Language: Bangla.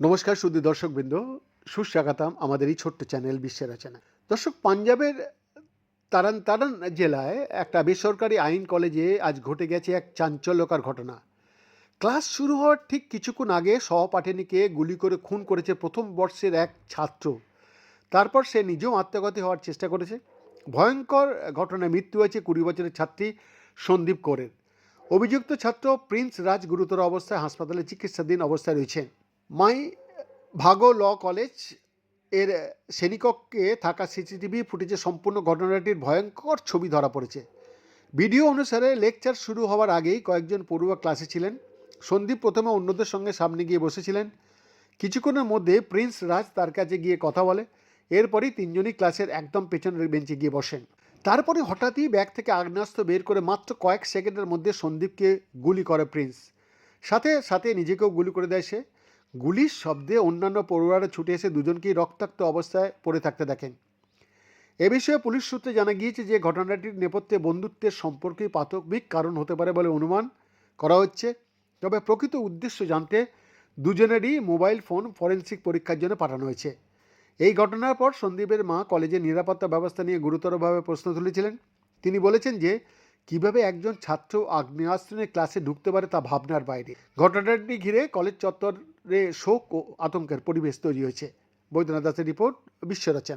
নমস্কার শুধু দর্শকবৃন্দ, সুস্বাগতম আমাদের এই ছোট্ট চ্যানেল বিশ্বের রচনা। দর্শক, পাঞ্জাবের তারান তারান জেলায় একটা বেসরকারি আইন কলেজে আজ ঘটে গেছে এক চাঞ্চল্যকর ঘটনা। ক্লাস শুরু হওয়ার ঠিক কিছুক্ষণ আগে সহপাঠিনীকে গুলি করে খুন করেছে প্রথম বর্ষের এক ছাত্র। তারপর সে নিজেও আত্মঘাতী হওয়ার চেষ্টা করেছে। ভয়ঙ্কর ঘটনায় মৃত্যু হয়েছে কুড়ি বছরের ছাত্রী সন্দীপ কৌরের। অভিযুক্ত ছাত্র প্রিন্স রাজ গুরুতর অবস্থায় হাসপাতালে চিকিৎসাধীন অবস্থায় রয়েছেন। মাই ভাগো ল কলেজের শ্রেণীকক্ষে থাকা সিসিটিভি ফুটেজে সম্পূর্ণ ঘটনাটির ভয়ঙ্কর ছবি ধরা পড়েছে। ভিডিও অনুসারে লেকচার শুরু হওয়ার আগেই কয়েকজন পড়ুয়া ক্লাসে ছিলেন। সন্দীপ প্রথমে অন্যদের সঙ্গে সামনে গিয়ে বসেছিলেন। কিছুক্ষণের মধ্যে প্রিন্স রাজ তার কাছে গিয়ে কথা বলে। এরপরই তিনজনই ক্লাসের একদম পেছনের বেঞ্চে গিয়ে বসেন। তারপরে হঠাৎই ব্যাগ থেকে আগ্নেয়াস্ত্র বের করে মাত্র কয়েক সেকেন্ডের মধ্যে সন্দীপকে গুলি করে প্রিন্স। সাথে সাথে নিজেকেও গুলি করে দেয় সে। গুলির শব্দে অন্যান্য পড়ুয়ারা ছুটে এসে দুজনকেই রক্তাক্ত অবস্থায় পড়ে থাকতে দেখেন। এ বিষয়ে পুলিশ সূত্রে জানা গিয়েছে যে ঘটনাটির নেপথ্যে বন্ধুত্বের সম্পর্কেই প্রাথমিক কারণ হতে পারে বলে অনুমান করা হচ্ছে। তবে প্রকৃত উদ্দেশ্য জানতে দুজনেরই মোবাইল ফোন ফরেন্সিক পরীক্ষার জন্য পাঠানো হয়েছে। এই ঘটনার পর সন্দীপের মা কলেজের নিরাপত্তা ব্যবস্থা নিয়ে গুরুতরভাবে প্রশ্ন তুলেছিলেন। তিনি বলেছেন যে, কীভাবে একজন ছাত্র আগ্নেয়াস্ত্র নিয়ে ক্লাসে ঢুকতে পারে তা ভাবনার বাইরে। ঘটনাটি ঘিরে কলেজ চত্বরে শোক ও আতঙ্কের পরিবেশ তৈরি হয়েছে। বৈদ্যনাথ দাসের রিপোর্ট বিশ্ব রচনা